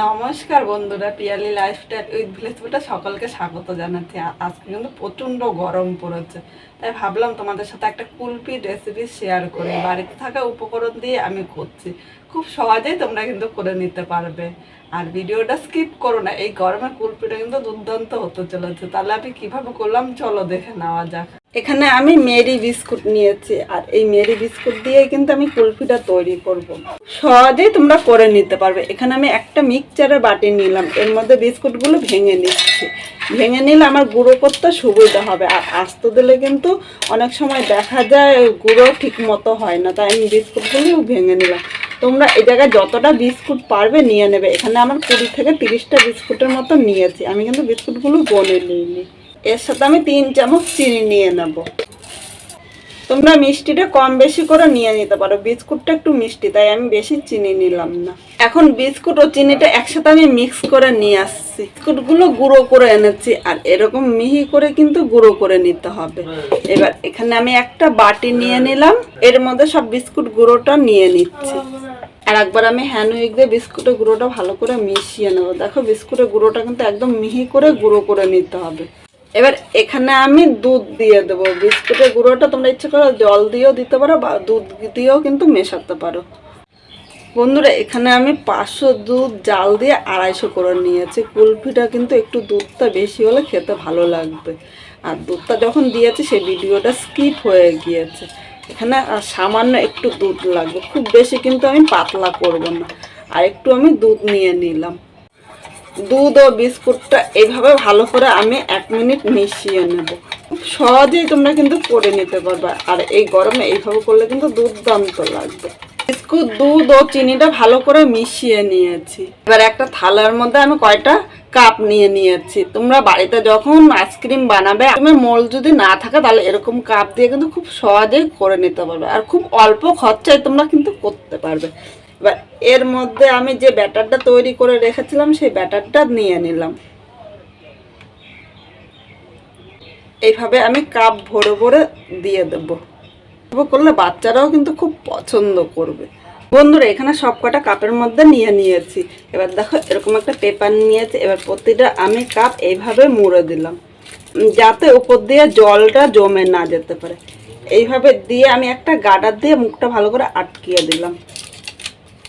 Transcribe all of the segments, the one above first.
নমস্কার বন্ধুরা, Piyali lifestyle with village ফুটা সকলকে স্বাগত জানাচ্ছি। আজকে কিন্তু প্রচণ্ড গরম পড়েছে, তাই ভাবলাম তোমাদের সাথে একটা কুলপি রেসিপি শেয়ার করি। বাড়িতে থাকা উপকরণ দিয়ে আমি করছি, খুব সহজেই তোমরা কিন্তু করে নিতে পারবে। আর ভিডিওটা স্কিপ করো না, এই গরমে কুলপিটা কিন্তু দুর্দান্ত হতে চলেছে। তাহলে আমি কীভাবে করলাম, চলো দেখে নেওয়া যাক। এখানে আমি মেরি বিস্কুট নিয়েছি, আর এই মেরি বিস্কুট দিয়ে কিন্তু আমি কুলফিটা তৈরি করব। সহজেই তোমরা করে নিতে পারবে। এখানে আমি একটা মিক্সচারের বাটি নিলাম, এর মধ্যে বিস্কুটগুলো ভেঙে নিচ্ছি। ভেঙে নিলে আমার গুঁড়ো করতে সুবিধা হবে, আর আস্ত দিলে কিন্তু অনেক সময় দেখা যায় গুঁড়ো ঠিক মতো হয় না, তাই আমি বিস্কুটগুলো ভেঙে নিলাম। তোমরা এই জায়গায় যতটা বিস্কুট পারবে নিয়ে নেবে। এখানে আমার কুড়ি থেকে তিরিশটা বিস্কুটের মতো নিয়েছি। আমি কিন্তু বিস্কুটগুলো গনে নিইনি। এর সাথে আমি তিন চামচ চিনি নিয়ে নেব। তোমরা মিষ্টিটা কম বেশি করে নিয়ে নিতে পারো। বিস্কুটটা একটু মিষ্টি, তাই আমি বেশি চিনি নিলাম না। এখন বিস্কুট ও চিনিটা একসাথে আমি মিক্স করে নিয়ে আসছি। বিস্কুটগুলো গুঁড়ো করে এনেছি, আর এরকম মিহি করে কিন্তু গুঁড়ো করে নিতে হবে। এবার এখানে আমি একটা বাটি নিয়ে নিলাম। এর মধ্যে সব বিস্কুট গুঁড়োটা নিয়ে নিচ্ছি। আর একবার আমি হ্যান্ড উইক দিয়ে বিস্কুটের গুঁড়োটা ভালো করে মিশিয়ে নেব। দেখো বিস্কুটের গুঁড়োটা কিন্তু একদম মিহি করে গুঁড়ো করে নিতে হবে। এবার এখানে আমি দুধ দিয়ে দেবো। বিস্কুটের গুঁড়োটা তোমরা ইচ্ছে করো জল দিয়েও দিতে পারো বা দুধ দিয়েও কিন্তু মেশাতে পারো। বন্ধুরা, এখানে আমি পাঁচশো দুধ জাল দিয়ে আড়াইশো করে নিয়েছি। কুলফিটা কিন্তু একটু দুধটা বেশি হলে খেতে ভালো লাগবে। আর দুধটা যখন দিয়েছি, সেই ভিডিওটা স্কিপ হয়ে গিয়েছে। এখানে সামান্য একটু দুধ লাগবে। খুব বেশি কিন্তু আমি পাতলা করব না। আর একটু আমি দুধ নিয়ে নিলাম। দুধ ও বিস্কুটটা এইভাবে ভালো করে আমি এক মিনিট মিশিয়ে নেব। সহজেই তোমরা কিন্তু করে নিতে পারবে। আর এই গরমে এইভাবে করলে কিন্তু দুর্দান্ত লাগবে। বিস্কুট, দুধ ও চিনিটা ভালো করে মিশিয়ে নিয়েছি। এবার একটা থালার মধ্যে আমি কয়টা কাপ নিয়ে নিয়েছি। তোমরা বাড়িতে যখন আইসক্রিম বানাবে, তুমি মোল যদি না থাকে, তাহলে এরকম কাপ দিয়ে কিন্তু খুব সহজেই করে নিতে পারবে। আর খুব অল্প খরচায় তোমরা কিন্তু করতে পারবে। এবার এর মধ্যে আমি যে ব্যাটারটা তৈরি করে রেখেছিলাম, সেই ব্যাটারটা নিয়ে নিলাম। এইভাবে আমি কাপ ভরে ভরে দিয়ে দেব। করলে বাচ্চারাও কিন্তু খুব পছন্দ করবে। বন্ধুরা, এখানে সব কটা কাপের মধ্যে নিয়ে নিয়েছি। এবার দেখো, এরকম একটা পেপার নিয়েছি। এবার প্রতিটা আমি কাপ এইভাবে মুড়ে দিলাম, যাতে উপর দিয়ে জলটা জমে না যেতে পারে। এইভাবে দিয়ে আমি একটা গাডার দিয়ে মুখটা ভালো করে আটকিয়ে দিলাম।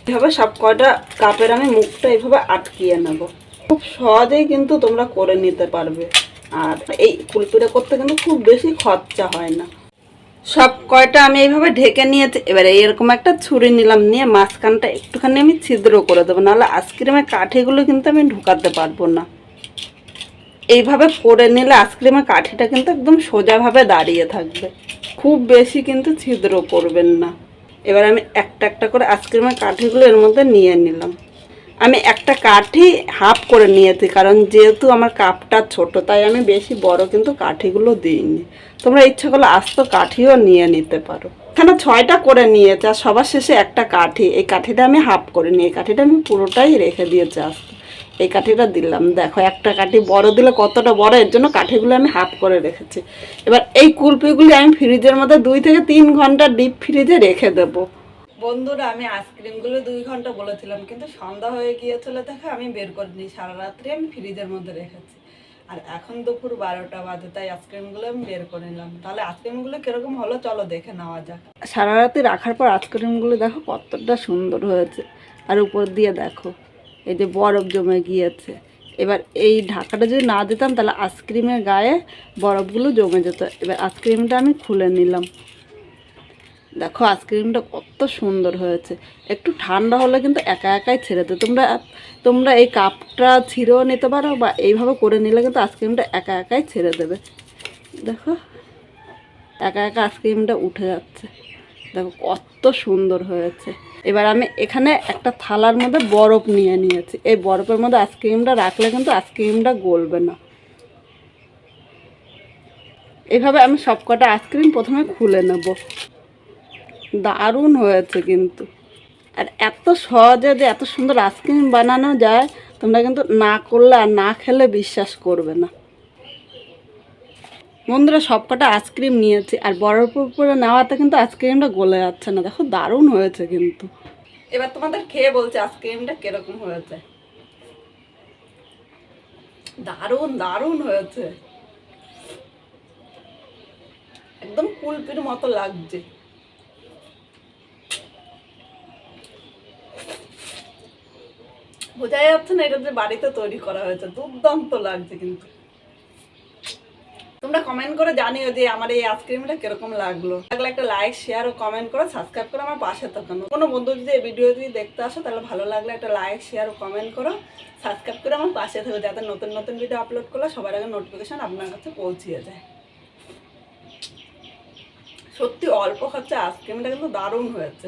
এইভাবে সব কয়টা কাপের আমি মুখটা এইভাবে আটকিয়ে নেব। খুব সহজেই কিন্তু তোমরা করে নিতে পারবে। আর এই কুলপিটা করতে কিন্তু খুব বেশি খরচা হয় না। সব কয়টা আমি এইভাবে ঢেকে নিয়েছি, এবারে এরকম একটা ছুরি নিলাম, নিয়ে মাঝখানটা একটুখানি আমি ছিদ্র করে দেবো, নাহলে আইসক্রিমের কাঠিগুলো কিন্তু আমি ঢুকাতে পারব না। এইভাবে করে নিলে আইসক্রিমের কাঠিটা কিন্তু একদম সোজাভাবে দাঁড়িয়ে থাকবে। খুব বেশি কিন্তু ছিদ্র করবেন না। এবার আমি একটা একটা করে আইসক্রিমের কাঠিগুলো এর মধ্যে নিয়ে নিলাম। আমি একটা কাঠি হাফ করে নিয়েছি, কারণ যেহেতু আমার কাপটা ছোট, তাই আমি বেশি বড় কিন্তু কাঠিগুলো দিইনি। তোমরা ইচ্ছা করলে আস্ত কাঠিও নিয়ে নিতে পারো। এখানে ছয়টা করে নিয়েছে, আর সবার শেষে একটা কাঠি। এই কাঠিটা আমি হাফ করে নিই, এই কাঠিটা আমি পুরোটাই রেখে দিয়েছি আস্ত। এই কাঠিটা দিলাম। দেখো একটা কাঠি বড় দিলে কতটা বড় এর জন্য কাঠিগুলো আমি হাফ করে রেখেছি। এবার এই কুলপিগুলি আমি ফ্রিজের মধ্যে দুই থেকে তিন ঘণ্টা ডিপ ফ্রিজে রেখে দেবো। বন্ধুরা আমি আইসক্রিমগুলো দুই ঘণ্টা বলেছিলাম কিন্তু সন্ধ্যা হয়ে গিয়েছিল দেখে আমি বের করে করিনি সারা রাত্রি আমি ফ্রিজের মধ্যে রেখেছি। আর এখন দুপুর বারোটা বাজে তাই আইসক্রিমগুলো আমি বের করে নিলাম। তাহলে আইসক্রিমগুলো কীরকম হলো চলো দেখে নেওয়া যাক। সারা রাতে রাখার পর আইসক্রিমগুলো দেখো কতটা সুন্দর হয়েছে। আর উপর দিয়ে দেখো এই যে বরফ জমে গিয়েছে। এবার এই ঢাকাটা যদি না দিতাম, তাহলে আইসক্রিমের গায়ে বরফগুলো জমে যেত। এবার আইসক্রিমটা আমি খুলে নিলাম। দেখো আইসক্রিমটা কত সুন্দর হয়েছে। একটু ঠান্ডা হলে কিন্তু একা একাই ছেড়ে দেয় তোমরা তোমরা এই কাপটা ছিঁড়েও নিতে পারো বা এইভাবে করে নিলে কিন্তু আইসক্রিমটা একা একাই ছেড়ে দেবে। দেখো, একা একা আইসক্রিমটা উঠে যাচ্ছে। দেখো, কত সুন্দর হয়েছে। এবার আমি এখানে একটা থালার মধ্যে বরফ নিয়ে নিয়েছি। এই বরফের মধ্যে আইসক্রিমটা রাখলে কিন্তু আইসক্রিমটা গলবে না। এভাবে আমি সবকটা আইসক্রিম প্রথমে খুলে নেব। দারুণ হয়েছে কিন্তু। আর এত সহজে যে এত সুন্দর আইসক্রিম বানানো যায়, তোমরা কিন্তু না করলে আর না খেলে বিশ্বাস করবে না। বন্ধুরা সবকটা আইসক্রিম নিয়েছি, আর বরফের উপরে নেওয়াতে কিন্তু আইসক্রিমটা গলে যাচ্ছে না। দেখো, দারুণ হয়েছে কিন্তু। এবার তোমাদের খেয়ে বলছে, আইসক্রিমটা কীরকম হয়েছে? দারুণ দারুণ হয়েছে। একদম কুলপির মতো লাগছে। বোঝাই যাচ্ছে না, এটা যে বাড়িতে তৈরি করা হয়েছে, দুর্দান্ত লাগছে কিন্তু। তোমরা কমেন্ট করে জানিও যে আমার এই আইসক্রিমটা কীরকম লাগল। লাগলে একটা লাইক শেয়ার ও কমেন্ট করো সাবস্ক্রাইব করে, আমার পাশে থাকানো কোনো বন্ধু যদি এই ভিডিও যদি দেখতে আসো, তাহলে ভালো লাগলে একটা লাইক শেয়ার ও কমেন্ট করো সাবস্ক্রাইব করে আমার পাশে থাকো, যাতে নতুন নতুন ভিডিও আপলোড করলে সবার আগে নোটিফিকেশন আপনার কাছে পৌঁছিয়ে যায়। সত্যি অল্প খরচা আইসক্রিমটা কিন্তু দারুণ হয়েছে।